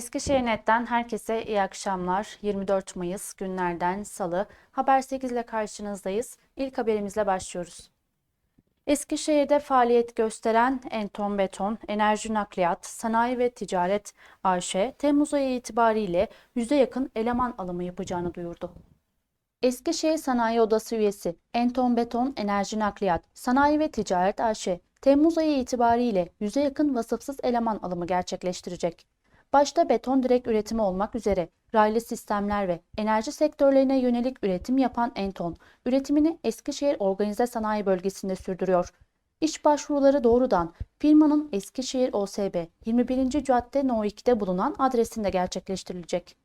Eskişehir Net'ten herkese iyi akşamlar. 24 Mayıs günlerden Salı. Haber 8 ile karşınızdayız. İlk haberimizle başlıyoruz. Eskişehir'de faaliyet gösteren Enton Beton, Enerji Nakliyat, Sanayi ve Ticaret AŞ, Temmuz ayı itibariyle yüze yakın eleman alımı yapacağını duyurdu. Eskişehir Sanayi Odası üyesi Enton Beton Enerji Nakliyat, Sanayi ve Ticaret AŞ, Temmuz ayı itibariyle yüze yakın vasıfsız eleman alımı gerçekleştirecek. Başta beton direk üretimi olmak üzere raylı sistemler ve enerji sektörlerine yönelik üretim yapan Enton, üretimini Eskişehir Organize Sanayi Bölgesi'nde sürdürüyor. İş başvuruları doğrudan firmanın Eskişehir OSB 21. Cadde No 2'de bulunan adresinde gerçekleştirilecek.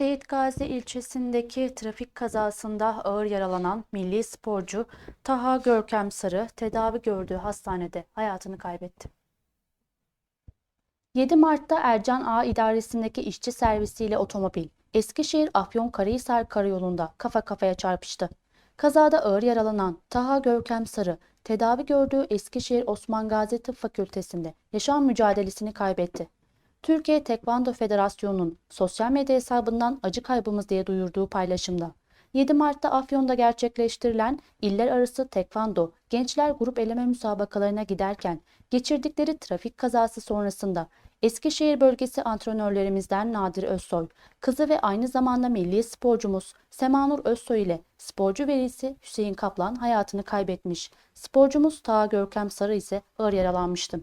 Seyit Gazi ilçesindeki trafik kazasında ağır yaralanan milli sporcu Taha Görkem Sarı tedavi gördüğü hastanede hayatını kaybetti. 7 Mart'ta Ercan Ağa idaresindeki işçi servisiyle otomobil Eskişehir Afyonkarahisar karayolunda kafa kafaya çarpıştı. Kazada ağır yaralanan Taha Görkem Sarı tedavi gördüğü Eskişehir Osman Gazi Tıp Fakültesi'nde yaşam mücadelesini kaybetti. Türkiye Tekvando Federasyonu'nun sosyal medya hesabından acı kaybımız diye duyurduğu paylaşımda 7 Mart'ta Afyon'da gerçekleştirilen iller arası tekvando gençler grup eleme müsabakalarına giderken geçirdikleri trafik kazası sonrasında Eskişehir bölgesi antrenörlerimizden Nadir Özsoy, kızı ve aynı zamanda milli sporcumuz Semanur Özsoy ile sporcu velisi Hüseyin Kaplan hayatını kaybetmiş. Sporcumuz Taha Görkem Sarı ise ağır yaralanmıştı.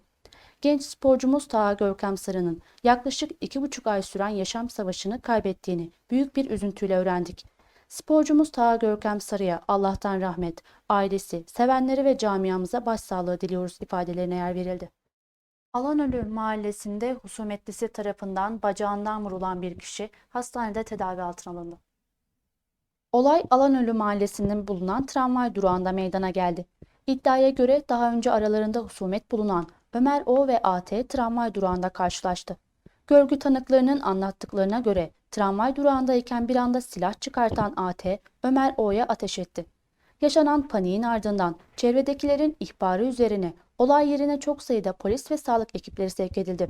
Genç sporcumuz Taha Görkem Sarı'nın yaklaşık iki buçuk ay süren yaşam savaşını kaybettiğini büyük bir üzüntüyle öğrendik. Sporcumuz Taha Görkem Sarı'ya Allah'tan rahmet, ailesi, sevenleri ve camiamıza başsağlığı diliyoruz ifadelerine yer verildi. Alanölü mahallesinde husumetlisi tarafından bacağından vurulan bir kişi hastanede tedavi altına alındı. Olay Alanölü mahallesinin bulunan tramvay durağında meydana geldi. İddiaya göre daha önce aralarında husumet bulunan Ömer O ve AT tramvay durağında karşılaştı. Görgü tanıklarının anlattıklarına göre tramvay durağındayken bir anda silah çıkartan AT Ömer O'ya ateş etti. Yaşanan paniğin ardından çevredekilerin ihbarı üzerine olay yerine çok sayıda polis ve sağlık ekipleri sevk edildi.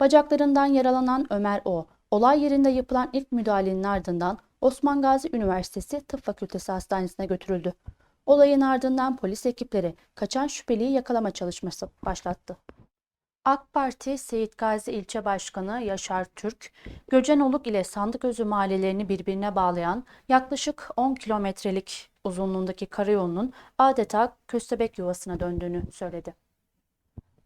Bacaklarından yaralanan Ömer O, olay yerinde yapılan ilk müdahalenin ardından Osman Gazi Üniversitesi Tıp Fakültesi Hastanesi'ne götürüldü. Olayın ardından polis ekipleri kaçan şüpheliyi yakalama çalışması başlattı. AK Parti Seyit Gazi İlçe Başkanı Yaşar Türk, Göcenoluk ile Sandıközü mahallelerini birbirine bağlayan yaklaşık 10 kilometrelik uzunluğundaki karayolunun adeta köstebek yuvasına döndüğünü söyledi.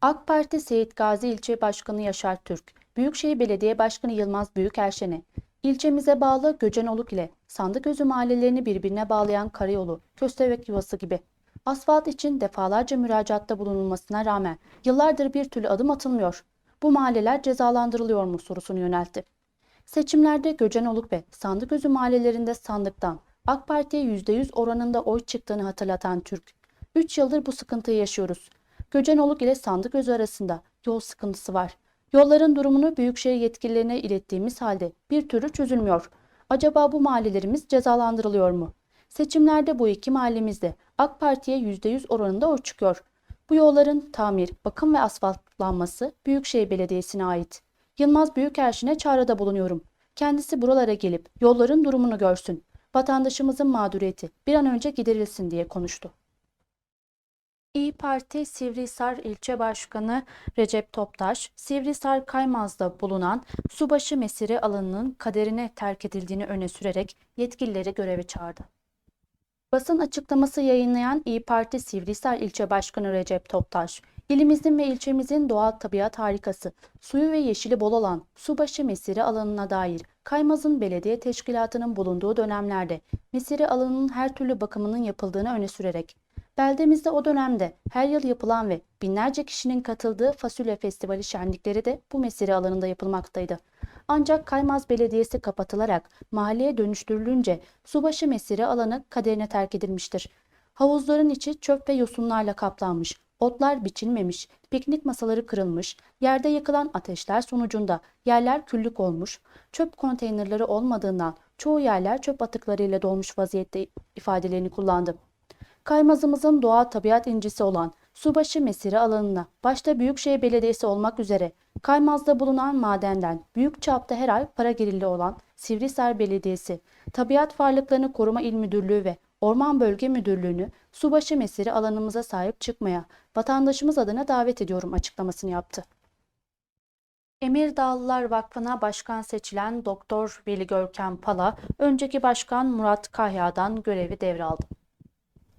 AK Parti Seyit Gazi İlçe Başkanı Yaşar Türk, Büyükşehir Belediye Başkanı Yılmaz Büyükerşen'e ilçemize bağlı Göcenoluk ile Sandıközü mahallelerini birbirine bağlayan karayolu, köstebek yuvası gibi asfalt için defalarca müracaatta bulunulmasına rağmen yıllardır bir türlü adım atılmıyor. Bu mahalleler cezalandırılıyor mu sorusunu yöneltti. Seçimlerde Göcenoluk ve Sandıközü mahallelerinde sandıktan AK Parti'ye %100 oranında oy çıktığını hatırlatan Türk, 3 yıldır bu sıkıntıyı yaşıyoruz. Göcenoluk ile Sandıközü arasında yol sıkıntısı var. Yolların durumunu Büyükşehir yetkililerine ilettiğimiz halde bir türlü çözülmüyor. Acaba bu mahallelerimiz cezalandırılıyor mu? Seçimlerde bu iki mahallemizde AK Parti'ye %100 oranında oy çıkıyor. Bu yolların tamir, bakım ve asfaltlanması Büyükşehir Belediyesi'ne ait. Yılmaz Büyükerşin'e çağrıda bulunuyorum. Kendisi buralara gelip yolların durumunu görsün. Vatandaşımızın mağduriyeti bir an önce giderilsin diye konuştu. İyi Parti Sivrihisar İlçe Başkanı Recep Toptaş, Sivrihisar Kaymaz'da bulunan subaşı mesire alanının kaderine terk edildiğini öne sürerek yetkilileri göreve çağırdı. Basın açıklaması yayınlayan İyi Parti Sivrihisar İlçe Başkanı Recep Toptaş, ilimizin ve ilçemizin doğal tabiat harikası, suyu ve yeşili bol olan Subaşı Mesire alanına dair Kaymaz'ın belediye teşkilatının bulunduğu dönemlerde mesire alanının her türlü bakımının yapıldığını öne sürerek, beldemizde o dönemde her yıl yapılan ve binlerce kişinin katıldığı fasulye festivali şenlikleri de bu mesire alanında yapılmaktaydı. Ancak Kaymaz Belediyesi kapatılarak mahalleye dönüştürülünce subaşı mesire alanı kaderine terk edilmiştir. Havuzların içi çöp ve yosunlarla kaplanmış, otlar biçilmemiş, piknik masaları kırılmış, yerde yakılan ateşler sonucunda yerler küllük olmuş, çöp konteynerleri olmadığından çoğu yerler çöp atıklarıyla dolmuş vaziyette ifadelerini kullandı. Kaymazımızın doğal tabiat incisi olan Subaşı mesire alanına, başta Büyükşehir Belediyesi olmak üzere Kaymaz'da bulunan madenden büyük çapta her ay para gelirli olan Sivrisar Belediyesi, Tabiat Varlıklarını Koruma İl Müdürlüğü ve Orman Bölge Müdürlüğü'nü subaşı mesire alanımıza sahip çıkmaya vatandaşımız adına davet ediyorum açıklamasını yaptı. Emirdağlılar Vakfı'na başkan seçilen Doktor Veli Görkem Pala, önceki başkan Murat Kahya'dan görevi devraldı.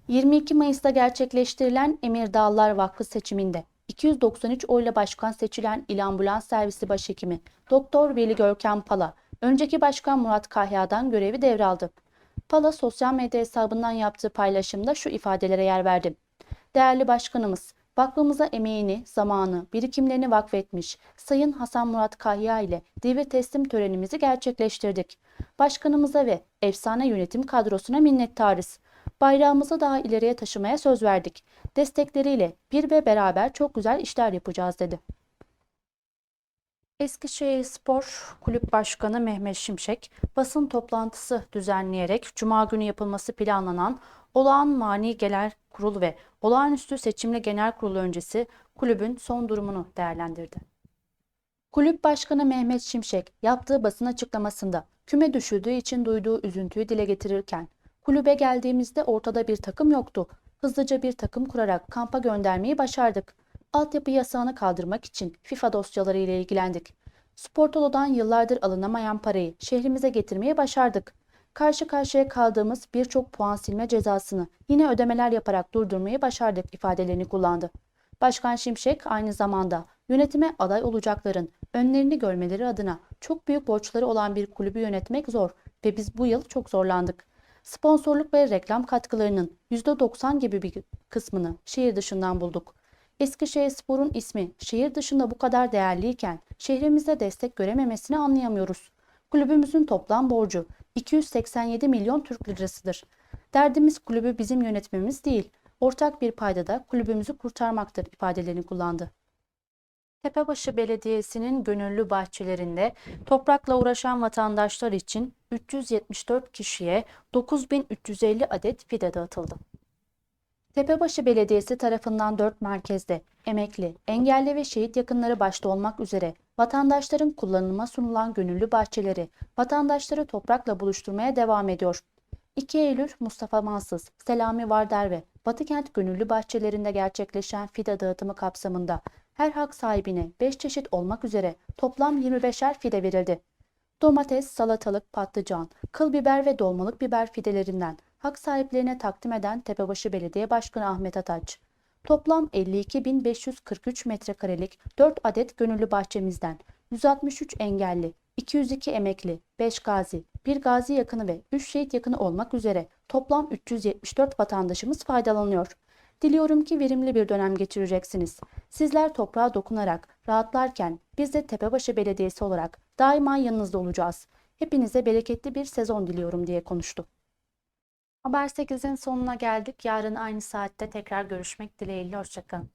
22 Mayıs'ta gerçekleştirilen Emirdağlılar Vakfı seçiminde 293 oyla başkan seçilen İl Ambulans Servisi Başhekimi Doktor Veli Görkem Pala, önceki başkan Murat Kahya'dan görevi devraldı. Pala sosyal medya hesabından yaptığı paylaşımda şu ifadelere yer verdi. Değerli başkanımız, vakfımıza emeğini, zamanı, birikimlerini vakfetmiş Sayın Hasan Murat Kahya ile devir teslim törenimizi gerçekleştirdik. Başkanımıza ve efsane yönetim kadrosuna minnettarız. Bayrağımızı daha ileriye taşımaya söz verdik. Destekleriyle bir ve beraber çok güzel işler yapacağız dedi. Eskişehir Spor Kulüp Başkanı Mehmet Şimşek basın toplantısı düzenleyerek Cuma günü yapılması planlanan olağan mani genel kurul ve olağanüstü seçimli genel kurul öncesi kulübün son durumunu değerlendirdi. Kulüp Başkanı Mehmet Şimşek yaptığı basın açıklamasında küme düşürdüğü için duyduğu üzüntüyü dile getirirken kulübe geldiğimizde ortada bir takım yoktu. Hızlıca bir takım kurarak kampa göndermeyi başardık. Altyapı yasağını kaldırmak için FIFA dosyaları ile ilgilendik. Sportolo'dan yıllardır alınamayan parayı şehrimize getirmeyi başardık. Karşı karşıya kaldığımız birçok puan silme cezasını yine ödemeler yaparak durdurmayı başardık ifadelerini kullandı. Başkan Şimşek aynı zamanda yönetime aday olacakların önlerini görmeleri adına çok büyük borçları olan bir kulübü yönetmek zor ve biz bu yıl çok zorlandık. Sponsorluk ve reklam katkılarının %90 gibi bir kısmını şehir dışından bulduk. Eskişehir Spor'un ismi şehir dışında bu kadar değerliyken şehrimizde destek görememesini anlayamıyoruz. Kulübümüzün toplam borcu 287 milyon Türk lirasıdır. Derdimiz kulübü bizim yönetmemiz değil, ortak bir paydada kulübümüzü kurtarmaktır ifadelerini kullandı. Tepebaşı Belediyesi'nin gönüllü bahçelerinde toprakla uğraşan vatandaşlar için 374 kişiye 9350 adet fide dağıtıldı. Tepebaşı Belediyesi tarafından 4 merkezde emekli, engelli ve şehit yakınları başta olmak üzere vatandaşların kullanıma sunulan gönüllü bahçeleri vatandaşları toprakla buluşturmaya devam ediyor. 2 Eylül Mustafa Mansız, Selami Vardar ve Batıkent Gönüllü Bahçelerinde gerçekleşen fide dağıtımı kapsamında her hak sahibine 5 çeşit olmak üzere toplam 25'er fide verildi. Domates, salatalık, patlıcan, kıl biber ve dolmalık biber fidelerinden hak sahiplerine takdim eden Tepebaşı Belediye Başkanı Ahmet Ataç. Toplam 52.543 metrekarelik 4 adet gönüllü bahçemizden 163 engelli, 202 emekli, 5 gazi, 1 gazi yakını ve 3 şehit yakını olmak üzere toplam 374 vatandaşımız faydalanıyor. Diliyorum ki verimli bir dönem geçireceksiniz. Sizler toprağa dokunarak rahatlarken biz de Tepebaşı Belediyesi olarak daima yanınızda olacağız. Hepinize bereketli bir sezon diliyorum diye konuştu. Haber 8'in sonuna geldik. Yarın aynı saatte tekrar görüşmek dileğiyle. Hoşçakalın.